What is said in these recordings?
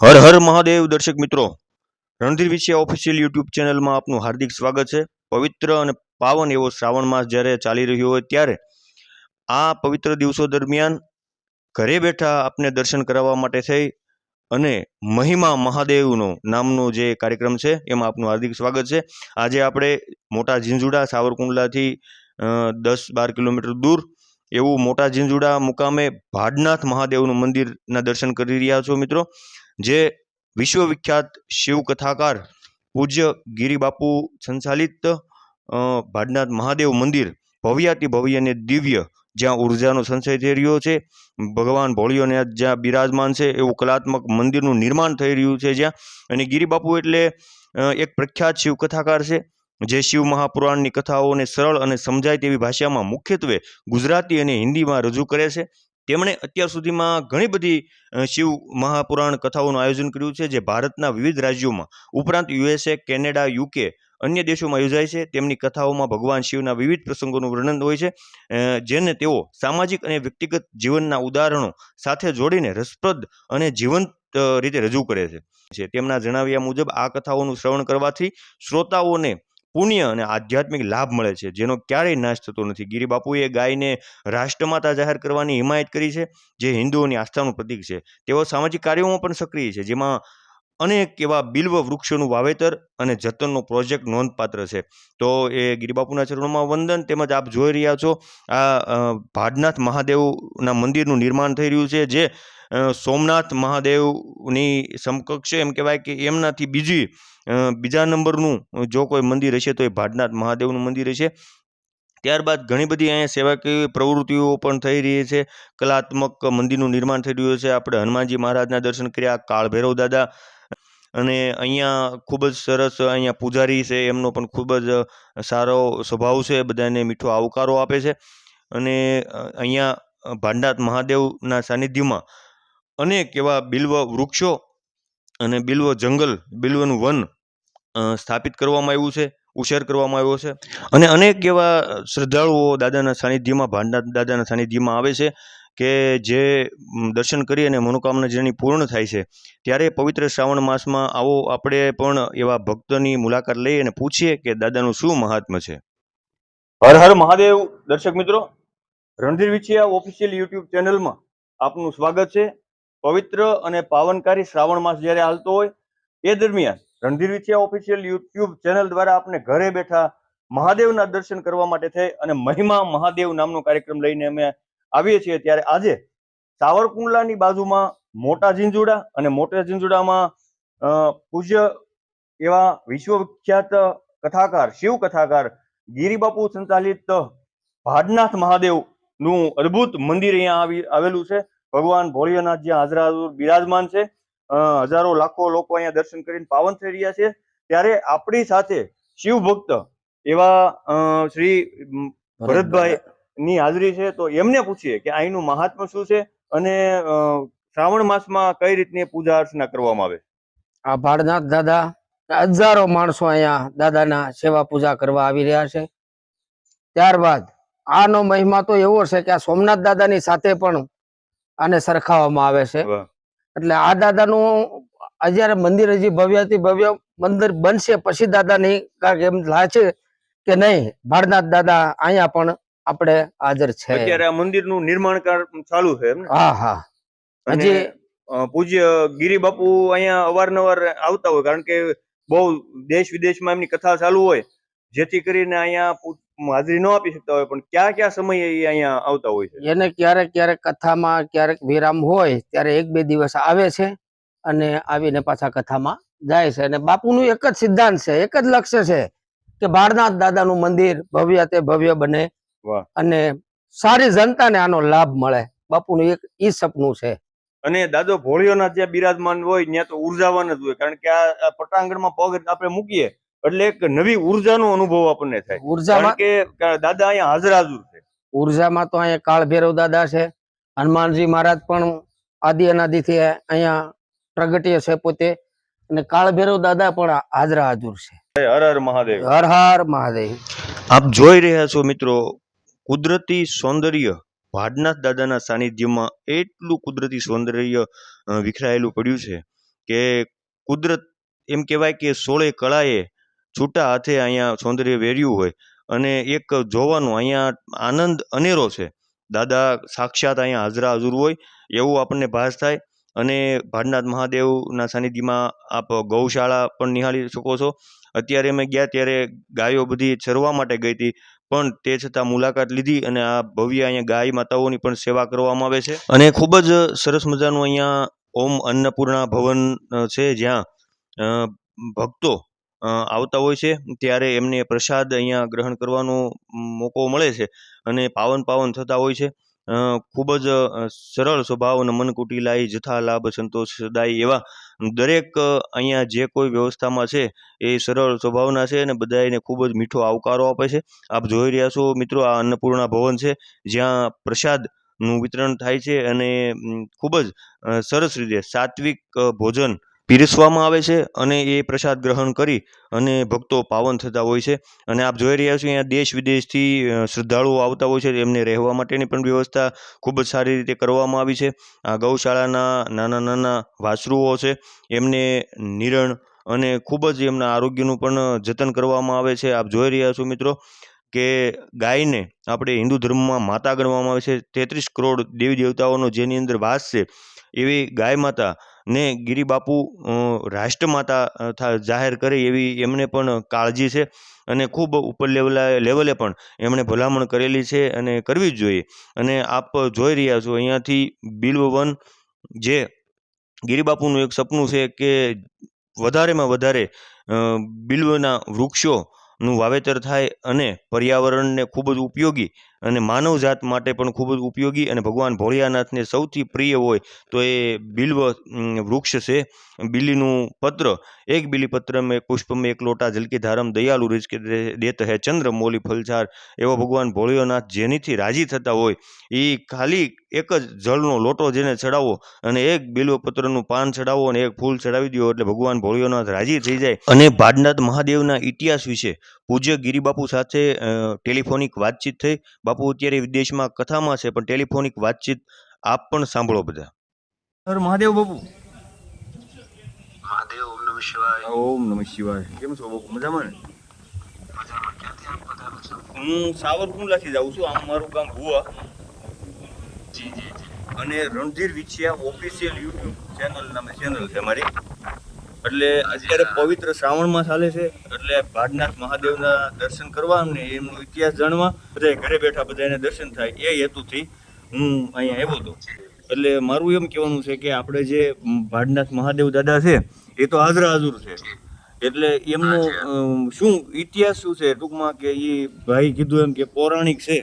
હર હર મહાદેવ દર્શક મિત્રો. રણધીર વિશે ઓફિશિયલ યુટ્યુબ ચેનલમાં આપનું હાર્દિક સ્વાગત છે. પવિત્ર અને પાવન એવો શ્રાવણ માસ જ્યારે ચાલી રહ્યો હોય ત્યારે આ પવિત્ર દિવસો દરમિયાન ઘરે બેઠા આપને દર્શન કરાવવા માટે થઈ અને મહિમા મહાદેવનો નામનો જે કાર્યક્રમ છે એમાં આપનું હાર્દિક સ્વાગત છે. આજે આપણે મોટા ઝીંઝુડા સાવરકુંડલાથી દસ બાર કિલોમીટર દૂર એવું મોટા ઝીંઝુડા મુકામે ભાડનાથ મહાદેવનું મંદિરના દર્શન કરી રહ્યા છો મિત્રો. જે વિશ્વવિખ્યાત શિવ કથાકાર પૂજ્ય ગિરિબાપુ સંચાલિત ભાડનાથ મહાદેવ મંદિર ભવ્યાતિ ભવ્ય અને દિવ્ય જ્યાં ઉર્જાનો સંચય થઈ રહ્યો છે. ભગવાન ભોળિયોનાથ જ્યાં બિરાજમાન છે એવું કલાત્મક મંદિરનું નિર્માણ થઈ રહ્યું છે જ્યાં અને ગિરિબાપુ એટલે એક પ્રખ્યાત શિવ કથાકાર છે જે શિવ મહાપુરાણની કથાઓને સરળ અને સમજાય તેવી ભાષામાં મુખ્યત્વે ગુજરાતી અને હિન્દીમાં રજૂ કરે છે. તેમણે અત્યાર સુધીમાં ઘણી બધી શિવ મહાપુરાણ કથાઓનું આયોજન કર્યું છે, જે ભારતના વિવિધ રાજ્યોમાં, ઉપરાંત યુએસએ, કેનેડા, યુકે, અન્ય દેશોમાં યોજાય છે. તેમની કથાઓમાં ભગવાન શિવના વિવિધ પ્રસંગોનું વર્ણન હોય છે જેને તેઓ સામાજિક અને વ્યક્તિગત જીવનના ઉદાહરણો સાથે જોડીને રસપ્રદ અને જીવંત રીતે રજૂ કરે છે. તેમના જણાવ્યા મુજબ આ કથાઓનું શ્રવણ કરવાથી શ્રોતાઓને પુણ્ય અને આધ્યાત્મિક લાભ મળે છે, જેનો ક્યારેય નાશ થતો નથી. ગિરિબાપુએ ગાયને રાષ્ટ્રમાતા જાહેર કરવાની હિમાયત કરી છે, જે હિન્દુઓની આસ્થાનું પ્રતીક છે. તેઓ સામાજિક કાર્યોમાં પણ સક્રિય છે, જેમાં અનેક એવા બિલ્વ વૃક્ષોનું વાવેતર અને જતનનો પ્રોજેક્ટ નોંધપાત્ર છે. તો એ ગિરિબાપુના ચરણોમાં વંદન તેમજ આપ જોઈ રહ્યા છો, આ ભાડનાથ મહાદેવના મંદિરનું નિર્માણ થઈ રહ્યું છે, જે સોમનાથ સોમનાથ મહાદેવની સમકક્ષ એમ કહેવાય કે એમનાથી બીજી બીજા નંબરનું જો કોઈ મંદિર હશે તો એ ભાડનાથ મહાદેવનું મંદિર હશે. ત્યારબાદ ઘણી બધી અહીંયા સેવાકીય પ્રવૃત્તિઓ પણ થઈ રહી છે. કલાત્મક મંદિરનું નિર્માણ થઈ રહ્યું છે. આપણે હનુમાનજી મહારાજના દર્શન કર્યા, કાળભૈરવ દાદા, અને અહીંયા ખૂબ જ સરસ અહીંયા પૂજારી છે. એમનો પણ ખૂબ જ સારો સ્વભાવ છે. બધાને મીઠો આવકારો આપે છે. અને અહીંયા ભાડનાથ મહાદેવના સાનિધ્યમાં અનેક એવા બિલ્વ વૃક્ષો અને બિલ્વ જંગલ, બિલ્વનું વન સ્થાપિત કરવામાં આવ્યું છે, ઉછેર કરવામાં આવ્યો છે. અને અનેક એવા શ્રદ્ધાળુઓ દાદાના સાનિધ્યમાં ભાંડનાથ દાદાના સાનિધ્યમાં આવે છે કે જે દર્શન કરી અને મનોકામના જેની પૂર્ણ થાય છે. ત્યારે પવિત્ર શ્રાવણ માસમાં આવો આપણે પણ એવા ભક્તની મુલાકાત લઈ અને પૂછીએ કે દાદાનું શું મહાત્મ્ય છે. હર હર મહાદેવ. દર્શક મિત્રો, રણધીર વિછિયા ઓફિશિયલ યુટ્યુબ ચેનલમાં આપનું સ્વાગત છે. પવિત્ર અને પાવનકારી શ્રાવણ માસ જ્યારે હાલતો હોય, એ દરમિયાન Randhir Vithiya official YouTube channel દ્વારા આપણે ઘરે બેઠા મહાદેવના દર્શન કરવા માટે થઈ અને મહિમા મહાદેવ નામનો કાર્યક્રમ લઈને અમે આવીએ છીએ ત્યારે આજે સાવરકુંડલાની બાજુમાં મોટા ઝીંઝુડા અને મોટા ઝીંઝુડામાં પૂજ્ય એવા વિશ્વવિખ્યાત કથાકાર, શિવ કથાકાર ગિરિબાપુ સંચાલિત ભાડનાથ મહાદેવનું અદ્ભુત મંદિર અહીંયા આવી, આવેલું છે. ભગવાન ભોળિયાનાથ જ્યાં હાજરા બિરાજમાન છે હજારો લાખો લોકો અહીંયા દર્શન કરીને પાવન થઈ રહ્યા છે. ત્યારે આપણી સાથે શિવ ભક્ત એવા શ્રી ભરતભાઈ ની હાજરી છે. તો એમને પૂછીએ કે અહીંનું મહાત્મ્ય શું છે અને શ્રાવણ માસમાં કઈ રીતની પૂજા અર્ચના કરવામાં આવે? આ ભાડનાથ દાદા હજારો માણસો અહીંયા દાદાના સેવા પૂજા કરવા આવી રહ્યા છે. ત્યારબાદ આનો મહિમા તો એવો છે કે આ સોમનાથ દાદાની સાથે પણ આને સરખાવવામાં આવે છે. એટલે આ દાદાનું અત્યારે મંદિર હજી ભવ્યથી ભવ્ય મંદિર બનશે પછી દાદાની એમ લાગે કે નહીં ભાડનાથ દાદા અહીંયા પણ આપણે હાજર છે. અત્યારે આ મંદિરનું નિર્માણ કામ ચાલુ છે એમ હા હા. હજી પૂજ્ય ગિરી બાપુ અહીંયા અવારનવાર આવતા હોય કારણ કે બહુ દેશ વિદેશમાં એમની કથા ચાલુ હોય જેથી કરીને અહીંયા હાજરી ન આપી શકતા હોય પણ કયા કયા સમયે એ અહીંયા આવતા હોય છે? એને ક્યારેક ક્યારેક કથામાં ક્યારેક વિરામ હોય ત્યારે એક બે દિવસ આવે છે અને આવીને પાછા કથામાં જાય છે. અને બાપુનું એક જ સિદ્ધાંત છે એક જ લક્ષ્ય છે કે બાળનાથ દાદાનું મંદિર ભવ્ય તે ભવ્ય બને અને સારી જનતાને આનો લાભ મળે. બાપુનું એક ઈ સપનું છે. અને દાદો ભોળિયોના જ્યાં બિરાજમાન હોય ત્યાં તો ઉર્જાવાન જ હોય કારણ કે આ આ પટાંગણમાં પગ આપણે મૂકીએ એટલે એક નવી ઉર્જાનો અનુભવ આપણને થાય. ઉર્જામાં કે દાદા અહીંયા હાજર હાજર છે. ઉર્જામાં તો અહીંયા કાળ ભૈરવ દાદા છે હનુમાનજી મહારાજ પણ આદિ અનાદિથી અહીંયા પ્રગટ્ય છે પોતે. અને કાળ ભૈરવ દાદા પણ હાજરા હાજર છે હર હર મહાદેવ. હર હર મહાદેવ. આપ જોઈ રહ્યા છો મિત્રો કુદરતી સૌંદર્ય ભાડનાથ દાદાના સાનિધ્યમાં એટલું કુદરતી સૌંદર્ય વિખરાયેલું પડ્યું છે કે કુદરત એમ કહેવાય કે સોળે કળાએ છૂટા હાથે અહીંયા સૌંદર્ય વેર્યું હોય અને એક જોવાનું અહીંયા આનંદ અનેરો છે. દાદા સાક્ષાત અહીંયા હાજરા હજુર હોય એવું આપણને ભાસ થાય અને ભાડનાથ મહાદેવના સાનિધ્યમાં આપ ગૌશાળા પણ નિહાળી શકો છો. અત્યારે અમે ગયા ત્યારે ગાયો બધી ચરવા માટે ગઈ હતી પણ તે છતાં મુલાકાત લીધી અને આ ભવ્ય અહીંયા ગાય માતાઓની પણ સેવા કરવામાં આવે છે. અને ખૂબ જ સરસ મજાનું અહીંયા ઓમ અન્નપૂર્ણા ભવન છે જ્યાં ભક્તો આવતા હોય છે, ત્યારે એમને પ્રસાદ અહીંયા ગ્રહણ કરવાનો મોકો મળે છે અને પાવન પાવન થતા હોય છે. ખૂબ જ સરળ સ્વભાવ અને મનકુટિલાઈ જથા લાભ, સંતોષ, સદાય એવા દરેક અહીંયા જે કોઈ વ્યવસ્થામાં છે એ સરળ સ્વભાવના છે અને બધાને ખૂબ જ મીઠો આવકારો આપે છે. આપ જોઈ રહ્યા છો મિત્રો આ અન્નપૂર્ણા ભવન છે, જ્યાં પ્રસાદનું વિતરણ થાય છે અને ખૂબ જ સરસ રીતે સાત્વિક ભોજન પીરસવામાં આવે છે અને એ પ્રસાદ ગ્રહણ કરી અને ભક્તો પાવન થતા હોય છે. અને આપ જોઈ રહ્યા છો અહીંયા દેશ વિદેશથી શ્રદ્ધાળુઓ આવતા હોય છે એમને રહેવા માટેની પણ વ્યવસ્થા ખૂબ જ સારી રીતે કરવામાં આવી છે. આ ગૌશાળાના નાના નાના વાસરુઓ છે, એમને નિરણ અને ખૂબ જ એમના આરોગ્યનું પણ જતન કરવામાં આવે છે. આપ જોઈ રહ્યા છો મિત્રો કે ગાયને આપણે હિન્દુ ધર્મમાં માતા ગણવામાં આવે છે. તેત્રીસ કરોડ દેવી દેવતાઓનો જેની અંદર વાસ છે, એવી ગાય માતા ને ગિરિબાપુ રાષ્ટ્રમાતા જાહેર કરે એવી એમને પણ કાળજી છે અને ખૂબ ઉપર લેવલા, લેવલે પણ એમણે ભલામણ કરેલી છે અને કરવી જ જોઈએ. અને આપ જોઈ રહ્યા છો અહીંયાથી બિલ્વવન, જે ગિરિબાપુનું એક સપનું છે કે વધારેમાં વધારે બિલ્વના વૃક્ષોનું વાવેતર થાય અને પર્યાવરણને ખૂબ જ ઉપયોગી અને માનવજાત માટે પણ ખૂબ જ ઉપયોગી અને ભગવાન ભોળિયાનાથને સૌથી પ્રિય હોય તો એ બિલ્વ વૃક્ષ છે. બિલીનું પત્ર, એક બિલી પત્ર મેં પુષ્પ મેં એક લોટા જલકી ધારમ દયાલુ રીઝ કે દે- દેત હે ચંદ્ર, મોલી ફલઝાર એવો ભગવાન ભોળિયોનાથ જેનીથી રાજી થતા હોય એ ખાલી એક જ જળનો લોટો જેને ચડાવો અને એક બિલ્વપત્રનું પાન ચડાવો અને એક ફૂલ ચડાવી દો એટલે ભગવાન ભોળિયોનાથ રાજી થઈ જાય. અને ભાડનાથ મહાદેવના ઇતિહાસ વિશે પૂજ્ય ગિરિબાપુ સાથે ટેલિફોનિક વાતચીત થઈ. બાપુ અત્યારે વિદેશમાં કથામાં છે પણ ટેલિફોનિક વાતચીત આપ પણ સાંભળો બધા. સર મહાદેવ બાપુ. મહાદેવ ઓમ નમઃ શિવાય. ઓમ નમઃ શિવાય. કેમ છો બાપુ? મજામાં ને? મજામાં. ક્યાંથી આપ પધારો છો હું સાવરકુંડલાથી જાઉં છું. આમ મારું ગામ ભુવા. અને Randhir Vichhiya official YouTube channel નામે ચેનલ છે મારી. એટલે અત્યારે પવિત્ર શ્રાવણમાં ચાલે છે એટલે ભાડનાથ મહાદેવના દર્શન કરવા અને એમનો ઇતિહાસ જાણવા બધા ઘરે બેઠા બધાને દર્શન થાય એ હેતુથી હું અહીંયા આવ્યો હતો. એટલે મારું એમ કહેવાનું છે કે આપણે જે ભાડનાથ મહાદેવ દાદા છે એ તો હાજરા હાજર છે. એટલે એમનો શું ઇતિહાસ શું છે ટૂંકમાં કે એ ભાઈ કીધું એમ કે પૌરાણિક છે.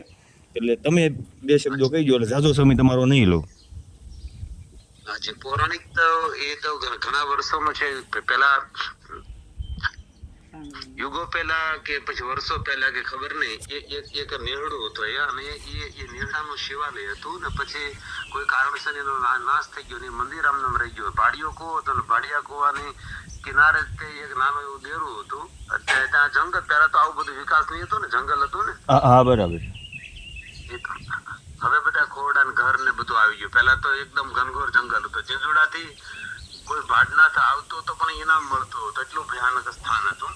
એટલે તમે બે શબ્દો કહી દો એટલે ઝાઝો સમય તમારો નહીં લો. આજે પૌરાણિક તો એ તો ઘણા વર્ષોનો છે. પેલા યુગો પહેલા કે પછી વર્ષો પહેલા કે ખબર નહીં. એક નેહડું હતો અને એ એ નેહડાનું શિવાલય હતું ને પછી કોઈ કારણસર એનો નાશ થઈ ગયો ને મંદિર આમ નામ રહી ગયું. ભાડિયો કૂવો હતો ને ભાડિયા કૂવાની કિનારે જ તે એક નાનું એવું દેરું હતું. ત્યાં જંગલ પહેલા તો આવું બધું વિકાસ નહીં હતો ને જંગલ હતું ને. હા બરાબર. હવે બધા ખોરડા ને ઘર ને બધું આવી ગયું. પેલા તો એકદમ ઘનઘોર જંગલ હતું. ચિંચુડાથી કોઈ ભાડનાથ આવતો તો પણ ઇનામ મળતું હતું. એટલું ભયાનક સ્થાન હતું.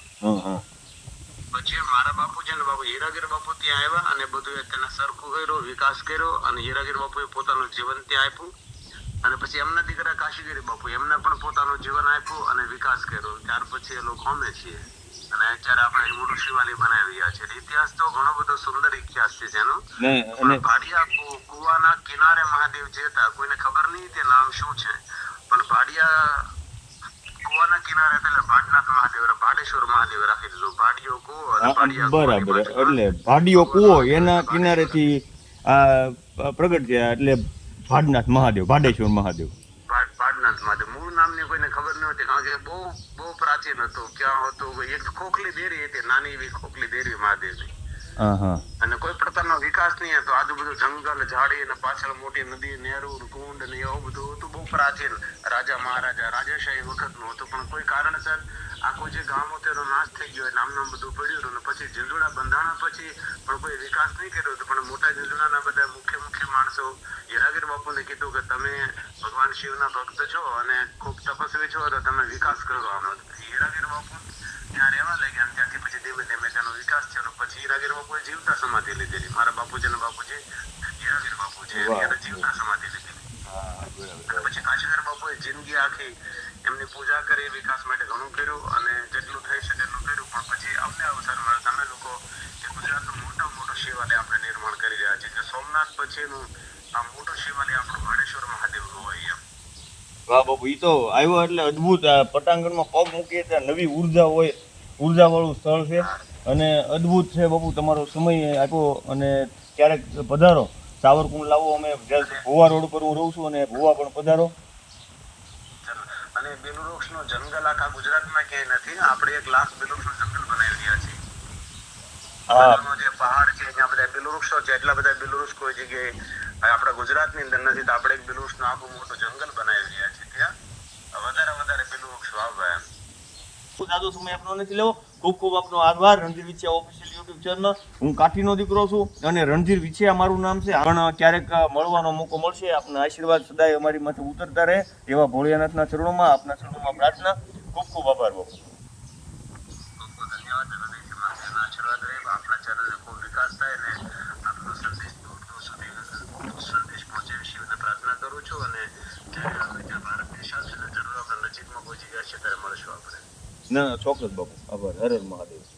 પછી મારા બાપુ છે ને બાપુ હીરાગીર બાપુ ત્યાં આવ્યા અને બધું તેને સરખું કર્યો વિકાસ કર્યો અને હીરાગીર બાપુએ પોતાનું જીવન ત્યાં આપ્યું. અને પછી એમના દીકરા કાશીગીરી બાપુ એમને પણ પોતાનું જીવન આપ્યું અને વિકાસ કર્યો. ત્યાર પછી એ લોકો અમે છીએ. અને અત્યારે આપણે શિવાલય બનાવી રહ્યા છે. ઇતિહાસ તો ઘણો બધો સુંદર ઇતિહાસ છે જેનો. અને ભાડિયા કુવાના કિનારે મહાદેવ જે હતા કોઈને ખબર નહીં તે નામ શું છે. પણ ભાડિયા કુવાના કિનારે એટલે ભાડનાથ મહાદેવ ભાડેશ્વર મહાદેવ રાખી દીધું ભાડિયો કુવો બરાબર. એટલે ભાડિયો કુવો એના કિનારેથી આ પ્રગટ થયા એટલે ભાડનાથ મહાદેવ ભાડેશ્વર મહાદેવ ભાડ- ભાડનાથ મહાદેવ મૂળ નામની ખબર કારણ કે બહુ બહુ પ્રાચીન હતું. ક્યાં હતું? એક ખોખલી દેરી હતી નાની એવી ખોખલી દેરી મહાદેવની. અને કોઈ પ્રકારનો વિકાસ નહીં હતો. આજુ બધું જંગલ ઝાડી અને પાછળ મોટી નદી નહેરુ કુંડ ને એવું બધું હતું. બહુ પ્રાચીન રાજા મહારાજા રાજાશાહી વખતનું હતું. પણ કોઈ કારણસર આખું જે ગામ હતું નાશ થઈ ગયો નામ નામ બધું પડ્યું હતું. પછી ઝીંઝુડા બંધાણા પછી પણ કોઈ વિકાસ નહીં કર્યો હતો. પણ મોટા ઝીંઝુડાના બધા મુખ્ય મુખ્ય માણસો હીરાગીર બાપુને કીધું કે તમે ભગવાન શિવના ભક્ત છો અને ખૂબ તપસ્વી છો, તો તમે વિકાસ કરો આનો હીરાગીર બાપુ ત્યાં રહેવા લાગ્યા અને ત્યાંથી પછી ધીમે ધીમે તેનો વિકાસ થયો પછી હીરાગીર બાપુએ જીવતા સમાધિ લીધેલી. મારા બાપુજીના બાપુજી હીરાગીર બાપુ છે જીવતા સમાધિ લીધેલી. પછી કાશીગર બાપુએ જિંદગી આખી એમની પૂજા કરી, વિકાસ માટે ઘણું કર્યું અને જેટલું થઈ શકે એટલું કર્યું. પણ પછી અમને અવસર મળ્યો તમે લોકો જે ગુજરાતનું મોટા મોટું શિવાલય આપણે નિર્માણ કરી રહ્યા છીએ. કે સોમનાથ પછીનું આ મોટું શિવાલય આપણું ભાડેશ્વર મહાદેવનું હોય એમ. વાહ બાપુ એ તો આવ્યો એટલે અદ્ભુત. પટાંગણમાં પગ મૂકીએ ત્યાં નવી ઊર્જા હોય, ઉર્જાવાળું સ્થળ છે. અને અદ્ભુત છે બાપુ, તમારો સમય આપ્યો અને ક્યારેક પધારો. સાવરકુંડ લાવો અમે ભુવા રોડ પર હું રહું છું અને ભુવા પણ પધારો. અને બેલુરોક્સનો જંગલ આખા ગુજરાતમાં ક્યાંય નથી આપણે એક લાખ બેલુરોક્સનું જંગલ બનાવી રહ્યા છીએ. હા. જે પહાડ છે ત્યાં બધા બેલુરુક્ષો છે એટલા બધા બેલુરુક્ષ કોઈ જગ્યાએ આપણા ગુજરાતની અંદર નથી તો આપણે એક નો આખું મોટું જંગલ બનાવી રહ્યા છીએ. ત્યાં વધારે વધારે બેલુરુક્ષ વાવવા એમ. દાદુ સમય આપનો નથી લેવો? ખૂબ ખૂબ આપનો આભાર. રણધીર વિચ્યા ઓફિશિયલ યુટ્યુબ હું કાઠીનો દીકરો છું અને રણધીર વિછિયા મારું નામ છે. પણ ક્યારેક મળવાનો મોકો મળશે. આપના આશીર્વાદ સદાય અમારી માથે ઉતરતા રહે. એવા ભોળિયાનાથના ચરણોમાં, આપના ચરણોમાં પ્રાર્થના. ખૂબ ખૂબ આભાર આપણે ના, ચોક્કસ, બાપુ. આભાર. હર હર મહાદેવ.